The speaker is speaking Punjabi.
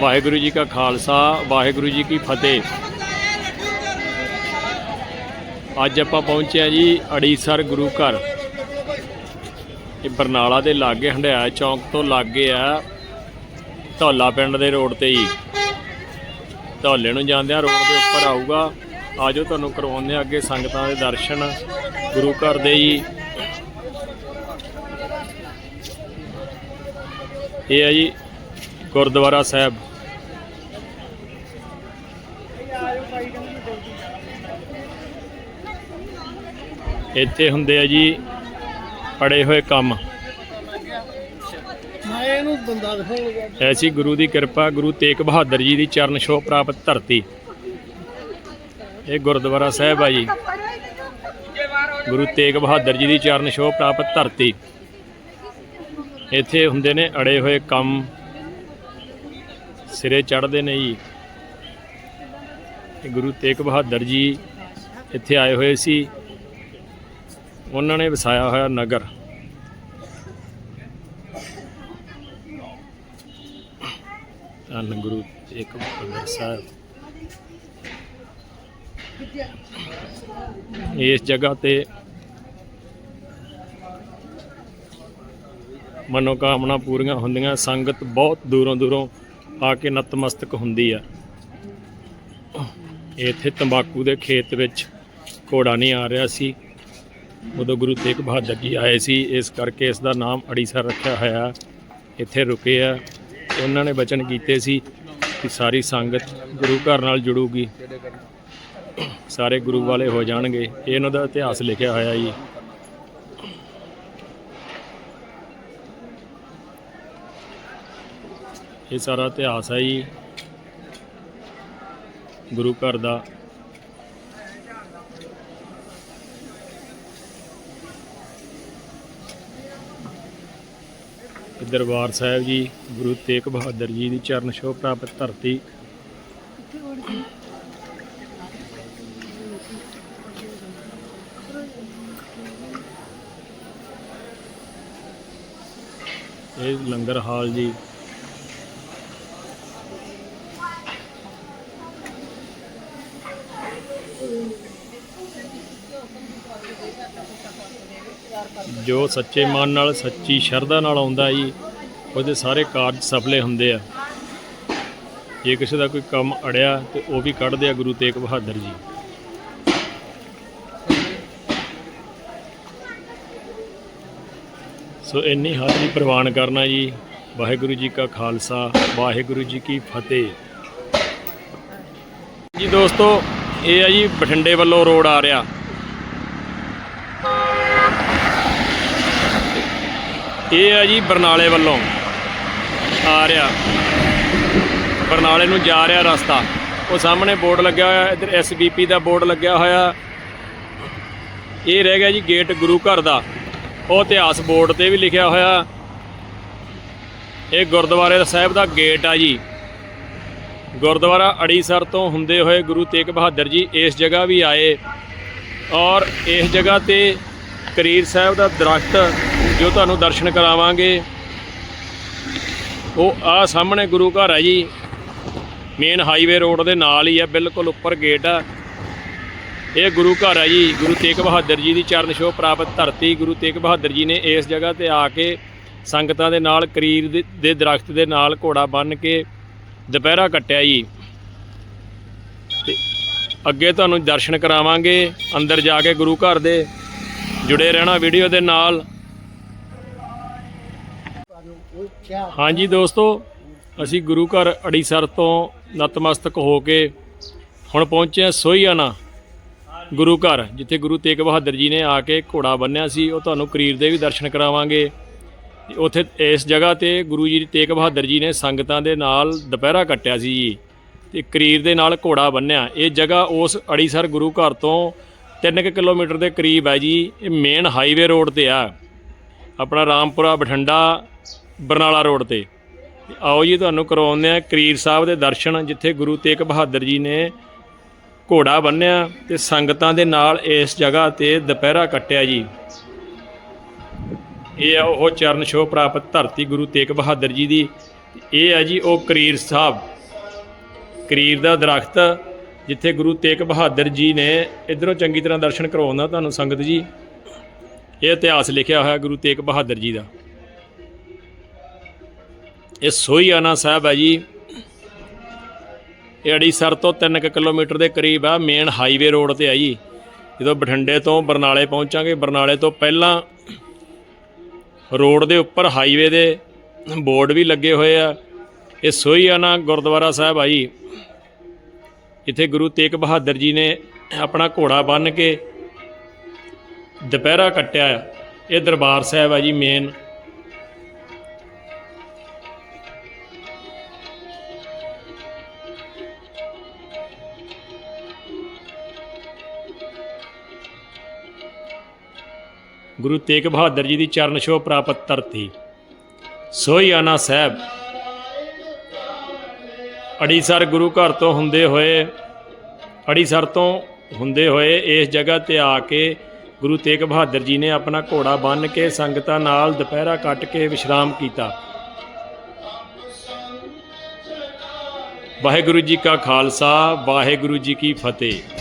ਵਾਹਿਗੁਰੂ ਜੀ ਕਾ ਖਾਲਸਾ, ਵਾਹਿਗੁਰੂ ਜੀ ਕੀ ਫਤਿਹ। ਅੱਜ ਆਪਾਂ ਪਹੁੰਚੇ ਆ ਜੀ ਅੜੀਸਰ ਗੁਰੂ ਘਰ। ਇਹ ਬਰਨਾਲਾ ਦੇ ਲਾਗੇ, ਹੰਡਿਆਇਆ ਚੌਂਕ ਤੋਂ ਲਾਗੇ ਆ ਧੌਲਾ ਪਿੰਡ ਦੇ ਰੋਡ ਤੇ ਹੀ ਧੌਲੇ ਨੂੰ ਜਾਂਦਿਆਂ ਰੋਡ ਦੇ ਉੱਪਰ ਆਊਗਾ। ਆਜੋ ਤੁਹਾਨੂੰ ਕਰਵਾਉਂਦੇ ਆ ਅੱਗੇ ਸੰਗਤਾਂ ਦੇ ਦਰਸ਼ਨ ਗੁਰੂ ਘਰ ਦੇ ਜੀ। ਇਹ ਹੈ ਜੀ ਗੁਰਦੁਆਰਾ ਸਾਹਿਬ। ਇੱਥੇ ਹੁੰਦੇ ਆ ਜੀ ਪੜੇ ਹੋਏ ਕੰਮ। ਐਸੀ ਗੁਰੂ ਦੀ ਕਿਰਪਾ ਗੁਰੂ ਤੇਗ ਬਹਾਦਰ ਜੀ ਦੀ ਚਰਨ ਛੋਹ ਪ੍ਰਾਪਤ ਧਰਤੀ। ਇਹ ਗੁਰਦੁਆਰਾ ਸਾਹਿਬ ਆ ਜੀ। ਗੁਰੂ ਤੇਗ ਬਹਾਦਰ ਜੀ ਦੀ ਚਰਨ ਛੋਹ ਪ੍ਰਾਪਤ ਧਰਤੀ। ਇੱਥੇ ਹੁੰਦੇ ਨੇ ਅੜੇ ਹੋਏ ਕੰਮ। ਸਿਰੇ ਚੜ੍ਹਦੇ ਨੇ ਜੀ। ਗੁਰੂ ਤੇਗ ਬਹਾਦਰ ਜੀ ਇੱਥੇ ਆਏ ਹੋਏ ਸੀ। ਉਹਨਾਂ ਨੇ ਵਸਾਇਆ ਹੋਇਆ ਨਗਰ। ਧੰਨ ਗੁਰੂ ਤੇਗ ਬਹਾਦਰ ਸਾਹਿਬ। ਇਸ ਜਗ੍ਹਾ ਤੇ ਮਨੋਕਾਮਨਾ ਪੂਰੀਆਂ ਹੁੰਦੀਆਂ, ਸੰਗਤ ਬਹੁਤ ਦੂਰੋਂ ਦੂਰੋਂ ਆ ਕੇ ਨਤਮਸਤਕ ਹੁੰਦੀ ਆ। ਇੱਥੇ ਤੰਬਾਕੂ ਦੇ ਖੇਤ ਵਿੱਚ ਘੋੜਾ ਨਹੀਂ ਆ ਰਿਹਾ ਸੀ। ਉਦੋਂ ਗੁਰੂ ਤੇਗ ਬਹਾਦਰ ਜੀ ਆਏ ਸੀ, ਇਸ ਕਰਕੇ ਇਸ ਦਾ ਨਾਮ ਅੜੀਸਰ ਰੱਖਿਆ ਹੋਇਆ। ਇੱਥੇ ਰੁਕੇ ਆ। ਉਹਨਾਂ ਨੇ ਬਚਨ ਕੀਤੇ ਸੀ ਕਿ ਸਾਰੀ ਸੰਗਤ ਗੁਰੂ ਘਰ ਨਾਲ ਜੁੜੂਗੀ। ਸਾਰੇ ਗੁਰੂ ਵਾਲੇ ਹੋ ਜਾਣਗੇ। ਇਹ ਇਹਨਾਂ ਦਾ ਇਤਿਹਾਸ ਲਿਖਿਆ ਹੋਇਆ ਜੀ। ਇਹ ਸਾਰਾ ਇਤਿਹਾਸ ਹੈ ਜੀ। ਗੁਰੂ ਘਰ ਦਾ ਦਰਬਾਰ ਸਾਹਿਬ ਜੀ, ਗੁਰੂ ਤੇਗ ਬਹਾਦਰ ਜੀ ਦੀ ਚਰਨ ਛੋਹ ਪ੍ਰਾਪਤ ਧਰਤੀ। ਇਹ ਲੰਗਰ ਹਾਲ ਜੀ। ਜੋ ਸੱਚੇ ਮਨ ਨਾਲ, ਸੱਚੀ ਸ਼ਰਧਾ ਨਾਲ ਆਉਂਦਾ ਜੀ, ਉਹਦੇ ਸਾਰੇ ਕਾਰਜ ਸਫਲੇ ਹੁੰਦੇ ਆ। ਜੇ ਕਿਸੇ ਦਾ ਕੋਈ ਕੰਮ ਅੜਿਆ, ਤੇ ਉਹ ਵੀ ਕੱਢਦੇ ਆ ਗੁਰੂ ਤੇਗ ਬਹਾਦਰ ਜੀ। ਸੋ ਇੰਨੀ ਹਾਜ਼ਰੀ ਪ੍ਰਵਾਨ ਕਰਨਾ ਜੀ, ਵਾਹਿਗੁਰੂ ਜੀ ਕਾ ਖਾਲਸਾ, ਵਾਹਿਗੁਰੂ ਜੀ ਕੀ ਫਤਿਹ। ਜੀ ਦੋਸਤੋ, ਇਹ ਆ ਜੀ ਬਠਿੰਡੇ ਵੱਲੋਂ ਰੋਡ ਆ ਰਿਹਾ। ਇਹ ਆ ਜੀ ਬਰਨਾਲੇ ਵੱਲੋਂ ਆ ਰਿਹਾ। ਬਰਨਾਲੇ ਨੂੰ ਜਾ ਰਿਹਾ ਰਸਤਾ। ਉਹ ਸਾਹਮਣੇ ਬੋਰਡ ਲੱਗਿਆ ਹੋਇਆ, ਇੱਧਰ ਐਸਬੀਪੀ ਦਾ ਬੋਰਡ ਲੱਗਿਆ ਹੋਇਆ। ਇਹ ਰਹਿ ਗਿਆ ਜੀ ਗੇਟ ਗੁਰੂ ਘਰ ਦਾ। ਉਹ ਇਤਿਹਾਸ ਬੋਰਡ ਤੇ ਵੀ ਲਿਖਿਆ ਹੋਇਆ। ਇਹ ਗੁਰਦੁਆਰੇ ਸਾਹਿਬ ਦਾ ਗੇਟ ਆ ਜੀ। ਗੁਰਦੁਆਰਾ ਅੜੀਸਰ ਤੋਂ ਹੁੰਦੇ ਹੋਏ ਗੁਰੂ ਤੇਗ ਬਹਾਦਰ ਜੀ ਇਸ ਜਗ੍ਹਾ ਵੀ ਆਏ। ਔਰ ਇਸ ਜਗ੍ਹਾ ਤੇ ਕਰੀਰ ਸਾਹਿਬ ਦਾ ਦਰਖਤ ਜੋ ਤੁਹਾਨੂੰ ਦਰਸ਼ਨ ਕਰਾਵਾਂਗੇ। ਉਹ ਆ ਸਾਹਮਣੇ ਗੁਰੂ ਘਰ ਹੈ ਜੀ। ਮੇਨ ਹਾਈਵੇ ਰੋਡ ਦੇ ਨਾਲ ਹੀ ਹੈ ਬਿਲਕੁਲ ਉੱਪਰ ਗੇਟ ਆ। ਇਹ ਗੁਰੂ ਘਰ ਹੈ ਜੀ, ਗੁਰੂ ਤੇਗ ਬਹਾਦਰ ਜੀ ਦੀ ਚਰਨ ਛੋਹ ਪ੍ਰਾਪਤ ਧਰਤੀ। ਗੁਰੂ ਤੇਗ ਬਹਾਦਰ ਜੀ ਨੇ ਇਸ ਜਗ੍ਹਾ ਤੇ ਆ ਕੇ ਸੰਗਤਾਂ ਦੇ ਨਾਲ, ਕਰੀਰ ਦੇ- ਦੇ ਦਰਖਤ ਦੇ ਨਾਲ ਘੋੜਾ ਬੰਨ੍ਹ ਕੇ ਦੁਪਹਿਰਾ ਕੱਟਿਆ ਜੀ। ਤੇ ਅੱਗੇ ਤੁਹਾਨੂੰ ਦਰਸ਼ਨ ਕਰਾਵਾਂਗੇ, ਅੰਦਰ ਜਾ ਕੇ ਗੁਰੂ ਘਰ ਦੇ ਜੁੜੇ ਰਹਿਣਾ ਵੀਡੀਓ ਦੇ ਨਾਲ। ਹਾਂਜੀ ਦੋਸਤੋ, ਅਸੀਂ ਗੁਰੂ ਘਰ ਅੜੀਸਰ ਤੋਂ ਨਤਮਸਤਕ ਹੋ ਕੇ ਹੁਣ ਪਹੁੰਚੇ ਹਾਂ ਸੋਹੀਆਣਾ ਗੁਰੂ ਘਰ, ਜਿੱਥੇ ਗੁਰੂ ਤੇਗ ਬਹਾਦਰ ਜੀ ਨੇ ਆ ਕੇ ਘੋੜਾ ਬੰਨਿਆ ਸੀ। ਉਹ ਤੁਹਾਨੂੰ ਕਰੀਰ ਦੇ ਵੀ ਦਰਸ਼ਨ ਕਰਾਵਾਂਗੇ। ਤੇ ਉੱਥੇ ਇਸ ਜਗ੍ਹਾ ਤੇ ਗੁਰੂ ਜੀ ਤੇਗ ਬਹਾਦਰ ਜੀ ਨੇ ਸੰਗਤਾਂ ਦੇ ਨਾਲ ਦੁਪਹਿਰਾ ਕੱਟਿਆ ਸੀ ਜੀ ਤੇ ਕਰੀਰ ਦੇ ਨਾਲ ਘੋੜਾ ਬੰਨਿਆ। ਇਹ ਜਗ੍ਹਾ ਉਸ ਅੜੀਸਰ ਗੁਰੂ ਘਰ ਤੋਂ 3 ਕਿਲੋਮੀਟਰ ਦੇ ਕਰੀਬ ਹੈ ਜੀ। ਇਹ ਮੇਨ ਹਾਈਵੇ ਰੋਡ ਤੇ ਆ। ਆਪਣਾ ਰਾਮਪੁਰਾ, ਬਠਿੰਡਾ ਬਰਨਾਲਾ ਰੋਡ ਤੇ। ਆਓ ਜੀ, ਤੁਹਾਨੂੰ ਕਰਵਾਉਂਦੇ ਆ ਕਰੀਰ ਸਾਹਿਬ ਦੇ ਦਰਸ਼ਨ, ਜਿੱਥੇ ਗੁਰੂ ਤੇਗ ਬਹਾਦਰ ਜੀ ਨੇ ਘੋੜਾ ਬੰਨਿਆ ਤੇ ਸੰਗਤਾਂ ਦੇ ਨਾਲ ਇਸ ਜਗ੍ਹਾ ਤੇ ਦੁਪਹਿਰਾ ਕੱਟਿਆ ਜੀ। ਇਹ ਆ ਉਹ ਚਰਨ ਛੋਹ ਪ੍ਰਾਪਤ ਧਰਤੀ ਗੁਰੂ ਤੇਗ ਬਹਾਦਰ ਜੀ ਦੀ। ਇਹ ਹੈ ਜੀ ਉਹ ਕਰੀਰ ਸਾਹਿਬ। ਕਰੀਰ ਦਾ ਦਰਖਤ, ਜਿੱਥੇ ਗੁਰੂ ਤੇਗ ਬਹਾਦਰ ਜੀ ਨੇ ਇਧਰੋਂ ਚੰਗੀ ਤਰ੍ਹਾਂ ਦਰਸ਼ਨ ਕਰਵਾਉਂਦਾ ਤੁਹਾਨੂੰ ਸੰਗਤ ਜੀ। ਇਹ ਇਤਿਹਾਸ ਲਿਖਿਆ ਹੋਇਆ ਗੁਰੂ ਤੇਗ ਬਹਾਦਰ ਜੀ ਦਾ। ਇਹ ਸੋਹੀਆਨਾ ਸਾਹਿਬ ਹੈ ਜੀ। ਇਹ ਅੜੀਸਰ ਤੋਂ 3 ਕਿਲੋਮੀਟਰ ਦੇ ਕਰੀਬ ਆ ਮੇਨ ਹਾਈਵੇ ਰੋਡ ਤੇ ਆ ਜੀ। ਜਦੋਂ ਬਠਿੰਡੇ ਤੋਂ ਬਰਨਾਲੇ ਪਹੁੰਚਾਂਗੇ, ਬਰਨਾਲੇ ਤੋਂ ਪਹਿਲਾਂ ਰੋਡ ਦੇ ਉੱਪਰ ਹਾਈਵੇ ਦੇ ਬੋਰਡ ਵੀ ਲੱਗੇ ਹੋਏ ਆ। ਇਹ ਸੋਹੀਆਨਾ ਗੁਰਦੁਆਰਾ ਸਾਹਿਬ ਆ ਜੀ। ਇੱਥੇ ਗੁਰੂ ਤੇਗ ਬਹਾਦਰ ਜੀ ਨੇ ਆਪਣਾ ਘੋੜਾ ਬੰਨ੍ਹ ਕੇ ਦੁਪਹਿਰਾ ਕੱਟਿਆ। ਆ ਇਹ ਦਰਬਾਰ ਸਾਹਿਬ ਆ ਜੀ ਮੇਨ ਗੁਰੂ ਤੇਗ ਬਹਾਦਰ ਜੀ ਦੀ ਚਰਨ ਛੋਹ ਪ੍ਰਾਪਤ ਧਰਤੀ। ਸੋਹੀਆਨਾ ਸਾਹਿਬ। ਅੜੀਸਰ ਗੁਰੂ ਘਰ ਤੋਂ ਹੁੰਦੇ ਹੋਏ, ਅੜੀਸਰ ਤੋਂ ਹੁੰਦੇ ਹੋਏ ਇਸ ਜਗ੍ਹਾ ਤੇ ਆ ਕੇ ਗੁਰੂ ਤੇਗ ਬਹਾਦਰ ਜੀ ਨੇ ਆਪਣਾ ਘੋੜਾ ਬੰਨ੍ਹ ਕੇ ਸੰਗਤਾਂ ਨਾਲ ਦੁਪਹਿਰਾ ਕੱਟ ਕੇ ਵਿਸ਼ਰਾਮ ਕੀਤਾ। ਵਾਹਿਗੁਰੂ ਜੀ ਕਾ ਖਾਲਸਾ, ਵਾਹਿਗੁਰੂ ਜੀ ਕੀ ਫਤਿਹ।